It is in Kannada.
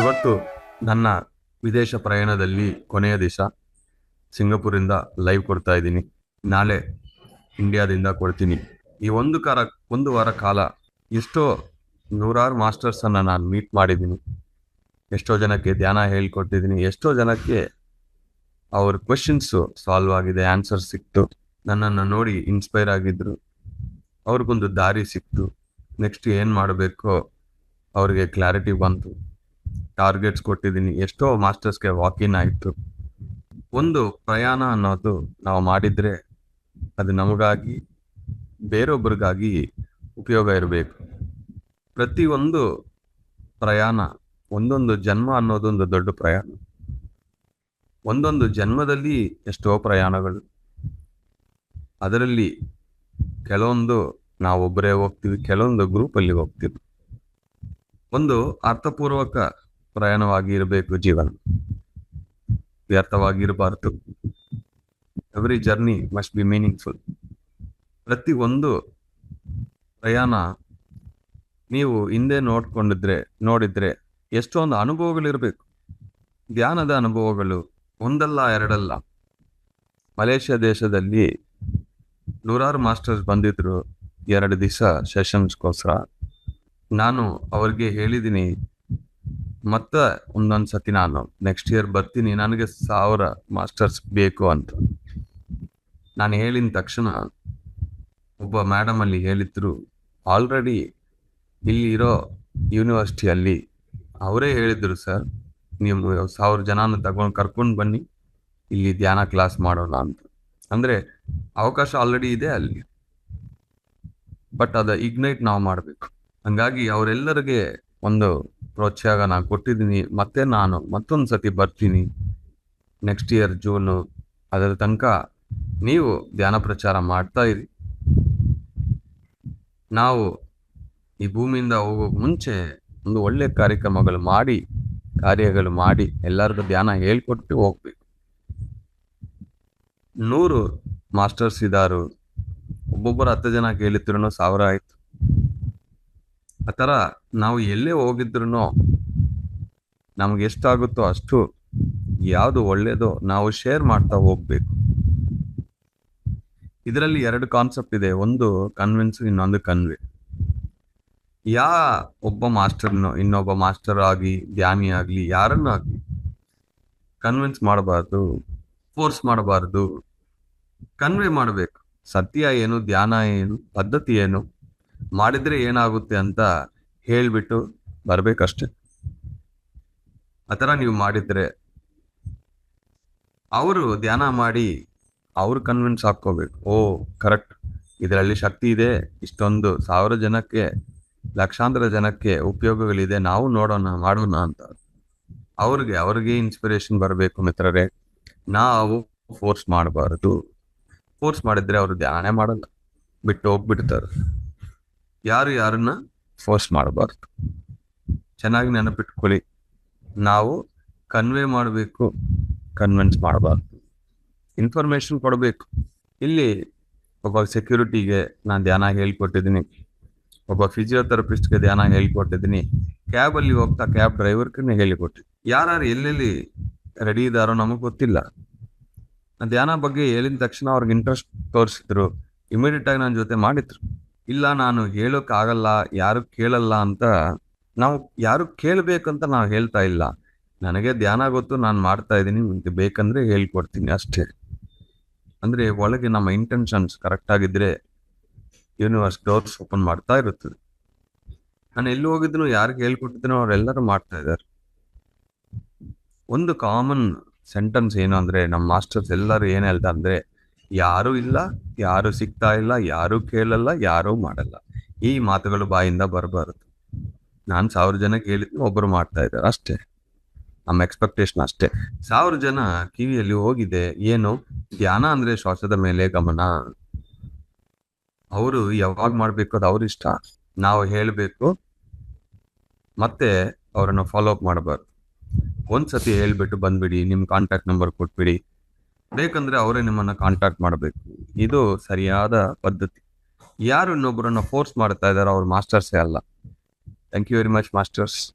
ಇವತ್ತು ನನ್ನ ವಿದೇಶ ಪ್ರಯಾಣದಲ್ಲಿ ಕೊನೆಯ ದಿವಸ ಸಿಂಗಪುರಿಂದ ಲೈವ್ ಕೊಡ್ತಾ ಇದ್ದೀನಿ. ನಾಳೆ ಇಂಡಿಯಾದಿಂದ ಕೊಡ್ತೀನಿ. ಈ ಒಂದು ಕಾರ, ಒಂದು ವಾರ ಕಾಲ ಎಷ್ಟೋ ನೂರಾರು ಮಾಸ್ಟರ್ಸನ್ನು ನಾನು ಮೀಟ್ ಮಾಡಿದ್ದೀನಿ. ಎಷ್ಟೋ ಜನಕ್ಕೆ ಧ್ಯಾನ ಹೇಳ್ಕೊಟ್ಟಿದ್ದೀನಿ. ಎಷ್ಟೋ ಜನಕ್ಕೆ ಅವ್ರ ಕ್ವೆಶನ್ಸು ಸಾಲ್ವ್ ಆಗಿದೆ ಆನ್ಸರ್ ಸಿಕ್ತು. ನನ್ನನ್ನು ನೋಡಿ ಇನ್ಸ್ಪೈರ್ ಆಗಿದ್ರು. ಅವ್ರಿಗೊಂದು ದಾರಿ ಸಿಕ್ತು. ನೆಕ್ಸ್ಟ್ ಏನು ಮಾಡಬೇಕೋ ಅವ್ರಿಗೆ ಕ್ಲಾರಿಟಿ ಬಂತು. ಟಾರ್ಗೆಟ್ಸ್ ಕೊಟ್ಟಿದ್ದೀನಿ. ಎಷ್ಟೋ ಮಾಸ್ಟರ್ಸ್ಗೆ ವಾಕಿನ್ ಆಯಿತು. ಒಂದು ಪ್ರಯಾಣ ಅನ್ನೋದು ನಾವು ಮಾಡಿದರೆ ಅದು ನಮಗಾಗಿ ಬೇರೊಬ್ಬರಿಗಾಗಿ ಉಪಯೋಗ ಇರಬೇಕು. ಪ್ರತಿಯೊಂದು ಪ್ರಯಾಣ, ಒಂದೊಂದು ಜನ್ಮ ಅನ್ನೋದೊಂದು ದೊಡ್ಡ ಪ್ರಯಾಣ. ಒಂದೊಂದು ಜನ್ಮದಲ್ಲಿ ಎಷ್ಟೋ ಪ್ರಯಾಣಗಳು. ಅದರಲ್ಲಿ ಕೆಲವೊಂದು ನಾವೊಬ್ಬರೇ ಹೋಗ್ತೀವಿ, ಕೆಲವೊಂದು ಗ್ರೂಪಲ್ಲಿ ಹೋಗ್ತೀವಿ. ಒಂದು ಅರ್ಥಪೂರ್ವಕ ಪ್ರಯಾಣವಾಗಿ ಇರಬೇಕು ಜೀವನ. ವ್ಯರ್ಥವಾಗಿರಬಾರದು. Every journey must be meaningful ಪ್ರತಿ ಒಂದು ಪ್ರಯಾಣ ನೀವು ಹಿಂದೆ ನೋಡ್ಕೊಂಡಿದ್ರೆ, ನೋಡಿದ್ರೆ ಎಷ್ಟೊಂದು ಅನುಭವಗಳಿರಬೇಕು. ಧ್ಯಾನದ ಅನುಭವಗಳು ಒಂದಲ್ಲ ಎರಡಲ್ಲ. ಮಲೇಷ್ಯಾ ದೇಶದಲ್ಲಿ ನೂರಾರು ಮಾಸ್ಟರ್ಸ್ ಬಂದಿದ್ರು ಎರಡು ದಿವಸ ಸೆಷನ್ಸ್ಗೋಸ್ಕರ. ನಾನು ಅವ್ರಿಗೆ ಹೇಳಿದ್ದೀನಿ ಮತ್ತೆ ಒಂದೊಂದು ಸತಿ ನಾನು ನೆಕ್ಸ್ಟ್ ಇಯರ್ ಬರ್ತೀನಿ, ನನಗೆ ಸಾವಿರ ಮಾಸ್ಟರ್ಸ್ ಬೇಕು ಅಂತ. ನಾನು ಹೇಳಿದ ತಕ್ಷಣ ಒಬ್ಬ ಮೇಡಮ್ ಅಲ್ಲಿ ಹೇಳಿದ್ರು, ಆಲ್ರೆಡಿ ಇಲ್ಲಿ ಇರೋ ಯೂನಿವರ್ಸಿಟಿಯಲ್ಲಿ ಅವರೇ ಹೇಳಿದ್ರು ಸರ್ ನೀವು ಸಾವಿರ ಜನನ ತಗೊಂಡು ಕರ್ಕೊಂಡು ಬನ್ನಿ, ಇಲ್ಲಿ ಧ್ಯಾನ ಕ್ಲಾಸ್ ಮಾಡೋಣ ಅಂತ. ಅಂದರೆ ಅವಕಾಶ ಆಲ್ರೆಡಿ ಇದೆ ಅಲ್ಲಿ. ಬಟ್ ಅದ ಇಗ್ನೈಟ್ ನಾವು ಮಾಡಬೇಕು. ಹಂಗಾಗಿ ಅವರೆಲ್ಲರಿಗೆ ಒಂದು ಪ್ರೋತ್ಸಾಹ ನಾನು ಕೊಟ್ಟಿದ್ದೀನಿ. ಮತ್ತೆ ನಾನು ಮತ್ತೊಂದು ಸತಿ ಬರ್ತೀನಿ. ನೆಕ್ಸ್ಟ್ ಇಯರ್ ಜೂನು ಅದರ ತನಕ ನೀವು ಧ್ಯಾನ ಪ್ರಚಾರ ಮಾಡ್ತಾ ಇರಿ. ನಾವು ಈ ಭೂಮಿಯಿಂದ ಹೋಗೋ ಮುಂಚೆ ಒಂದು ಒಳ್ಳೆ ಕಾರ್ಯಕ್ರಮಗಳು ಮಾಡಿ, ಕಾರ್ಯಗಳು ಮಾಡಿ ಎಲ್ಲರಿಗೂ ಧ್ಯಾನ ಹೇಳ್ಕೊಟ್ಟು ಹೋಗ್ಬೇಕು. ನೂರು ಮಾಸ್ಟರ್ಸ್ ಇದ್ದಾರು ಒಬ್ಬೊಬ್ಬರು ಹತ್ತು ಜನ ಕೇಳಿದ್ರು, ಸಾವಿರ ಆಯ್ತು. ಆ ಥರ ನಾವು ಎಲ್ಲೇ ಹೋಗಿದ್ರು ನಮಗೆ ಎಷ್ಟಾಗುತ್ತೋ ಅಷ್ಟು ಯಾವುದು ಒಳ್ಳೆಯದೋ ನಾವು ಶೇರ್ ಮಾಡ್ತಾ ಹೋಗಬೇಕು. ಇದರಲ್ಲಿ ಎರಡು ಕಾನ್ಸೆಪ್ಟ್ ಇದೆ. ಒಂದು ಕನ್ವಿನ್ಸ್ ಇನ್ನೊಂದು ಕನ್ವೆ ಯಾ ಒಬ್ಬ ಮಾಸ್ಟರ್ನು ಇನ್ನೊಬ್ಬ ಮಾಸ್ಟರ್ ಆಗಿ ಧ್ಯಾನಿ ಆಗಲಿ, ಯಾರನ್ನು ಆಗಲಿ ಕನ್ವಿನ್ಸ್ ಮಾಡಬಾರ್ದು ಫೋರ್ಸ್ ಮಾಡಬಾರ್ದು ಕನ್ವೆ ಮಾಡಬೇಕು. ಸತ್ಯ ಏನು, ಧ್ಯಾನ ಏನು, ಪದ್ಧತಿ ಏನು ಮಾಡಿದ್ರೆ ಏನಾಗುತ್ತೆ ಅಂತ ಹೇಳ್ಬಿಟ್ಟು ಬರ್ಬೇಕಷ್ಟೆ. ಆ ಥರ ನೀವು ಮಾಡಿದ್ರೆ ಅವರು ಧ್ಯಾನ ಮಾಡಿ ಅವರು ಕನ್ವಿನ್ಸ್ ಹಾಕ್ಕೋಬೇಕು ಓ ಕರೆಕ್ಟ್ ಇದರಲ್ಲಿ ಶಕ್ತಿ ಇದೆ. ಇಷ್ಟೊಂದು ಸಾವಿರ ಜನಕ್ಕೆ, ಲಕ್ಷಾಂತರ ಜನಕ್ಕೆ ಉಪಯೋಗಗಳಿದೆ. ನಾವು ನೋಡೋಣ, ಮಾಡೋಣ ಅಂತ. ಅವ್ರಿಗೆ ಅವ್ರಿಗೆ ಇನ್ಸ್ಪಿರೇಷನ್ ಬರಬೇಕು ಮಿತ್ರರೇ. ನಾವು ಫೋರ್ಸ್ ಮಾಡಬಾರದು. ಫೋರ್ಸ್ ಮಾಡಿದ್ರೆ ಅವರು ಧ್ಯಾನೇ ಮಾಡಲ್ಲ. ಬಿಟ್ಟು ಹೋಗ್ಬಿಡ್ತಾರೆ. ಯಾರು ಯಾರನ್ನ ಫೋರ್ಸ್ ಮಾಡಬಾರ್ದು. ಚೆನ್ನಾಗಿ ನೆನಪಿಟ್ಕೊಳ್ಳಿ. ನಾವು ಕನ್ವೆ ಮಾಡಬೇಕು ಕನ್ವಿನ್ಸ್ ಮಾಡಬಾರ್ದು. ಇನ್ಫಾರ್ಮೇಶನ್ ಕೊಡಬೇಕು. ಇಲ್ಲಿ ಒಬ್ಬ ಸೆಕ್ಯೂರಿಟಿಗೆ ನಾನು ಧ್ಯಾನ ಹೇಳ್ಕೊಟ್ಟಿದ್ದೀನಿ. ಒಬ್ಬ ಫಿಸಿಯೋಥೆರಪಿಸ್ಟ್ಗೆ ಧ್ಯಾನ ಹೇಳ್ಕೊಟ್ಟಿದ್ದೀನಿ. ಕ್ಯಾಬಲ್ಲಿ ಹೋಗ್ತಾ ಕ್ಯಾಬ್ ಡ್ರೈವರ್ಗೆ ಹೇಳಿಕೊಟ್ಟಿ ಯಾರು ಎಲ್ಲೆಲ್ಲಿ ರೆಡಿ ಇದ್ದಾರೋ ನಮಗೆ ಗೊತ್ತಿಲ್ಲ. ನಾನು ಧ್ಯಾನ ಬಗ್ಗೆ ಹೇಳಿದ ತಕ್ಷಣ ಅವ್ರಿಗೆ ಇಂಟ್ರೆಸ್ಟ್ ತೋರಿಸಿದ್ರು. ಇಮಿಡಿಯೇಟಾಗಿ ನನ್ನ ಜೊತೆ ಮಾಡಿದ್ರು. ಇಲ್ಲ, ನಾನು ಹೇಳೋಕ್ಕಾಗಲ್ಲ, ಯಾರು ಕೇಳಲ್ಲ ಅಂತ ನಾವು ಯಾರು ಕೇಳಬೇಕಂತ ನಾವು ಹೇಳ್ತಾ ಇಲ್ಲ. ನನಗೆ ಧ್ಯಾನ ಗೊತ್ತು, ನಾನು ಮಾಡ್ತಾ ಇದ್ದೀನಿ, ನಿಮಗೆ ಬೇಕಂದರೆ ಹೇಳ್ಕೊಡ್ತೀನಿ ಅಷ್ಟೇ. ಅಂದರೆ ಒಳಗೆ ನಮ್ಮ ಇಂಟೆನ್ಷನ್ಸ್ ಕರೆಕ್ಟ್ ಆಗಿದ್ರೆ ಯೂನಿವರ್ಸ್ ಡೋರ್ಸ್ ಓಪನ್ ಮಾಡ್ತಾ ಇರುತ್ತದೆ. ನಾನು ಎಲ್ಲಿ ಹೋಗಿದ್ರು ಯಾರಿಗೆ ಹೇಳ್ಕೊಟ್ಟಿದ್ರು ಅವರೆಲ್ಲರೂ ಮಾಡ್ತಾ ಇದ್ದಾರೆ. ಒಂದು ಕಾಮನ್ ಸೆಂಟೆನ್ಸ್ ಏನು ಅಂದರೆ, ನಮ್ಮ ಮಾಸ್ಟರ್ಸ್ ಎಲ್ಲರೂ ಏನು ಹೇಳ್ತಾರೆ ಅಂದ್ರೆ ಯಾರು ಇಲ್ಲ, ಯಾರು ಸಿಗ್ತಾ ಇಲ್ಲ, ಯಾರು ಕೇಳಲ್ಲ, ಯಾರು ಮಾಡಲ್ಲ. ಈ ಮಾತುಗಳು ಬಾಯಿಂದ ಬರಬಾರದು. ನಾನು ಸಾವಿರ ಜನ ಕೇಳಿದ್ನು ಒಬ್ಬರು ಮಾಡ್ತಾ ಇದ್ದಾರೆ, ಅಷ್ಟೇ. ನಮ್ಮ ಎಕ್ಸ್ಪೆಕ್ಟೇಷನ್ ಅಷ್ಟೇ. ಸಾವಿರ ಜನ ಕಿವಿಯಲ್ಲಿ ಹೋಗಿದೆ, ಏನು? ಧ್ಯಾನ ಅಂದ್ರೆ ಶ್ವಾಸದ ಮೇಲೆ ಗಮನ. ಅವರು ಯಾವಾಗ ಮಾಡ್ಬೇಕು ಅದು ಅವ್ರ ಇಷ್ಟ. ನಾವು ಹೇಳಬೇಕು, ಮತ್ತೆ ಅವರನ್ನು ಫಾಲೋ ಅಪ್ ಮಾಡಬಾರ್ದು. ಒಂದ್ಸತಿ ಹೇಳ್ಬಿಟ್ಟು ಬಂದ್ಬಿಡಿ ನಿಮ್ಮ ಕಾಂಟ್ಯಾಕ್ಟ್ ನಂಬರ್ ಕೊಟ್ಬಿಡಿ. ಬೇಕಂದ್ರೆ ಅವರೇ ನಿಮ್ಮನ್ನ ಕಾಂಟ್ಯಾಕ್ಟ್ ಮಾಡಬೇಕು. ಇದು ಸರಿಯಾದ ಪದ್ಧತಿ. ಯಾರು ಇನ್ನೊಬ್ಬರನ್ನ ಫೋರ್ಸ್ ಮಾಡ್ತಾ ಇದಾರೋ ಅವ್ರು ಮಾಸ್ಟರ್ಸೇ ಅಲ್ಲ. Thank you very much masters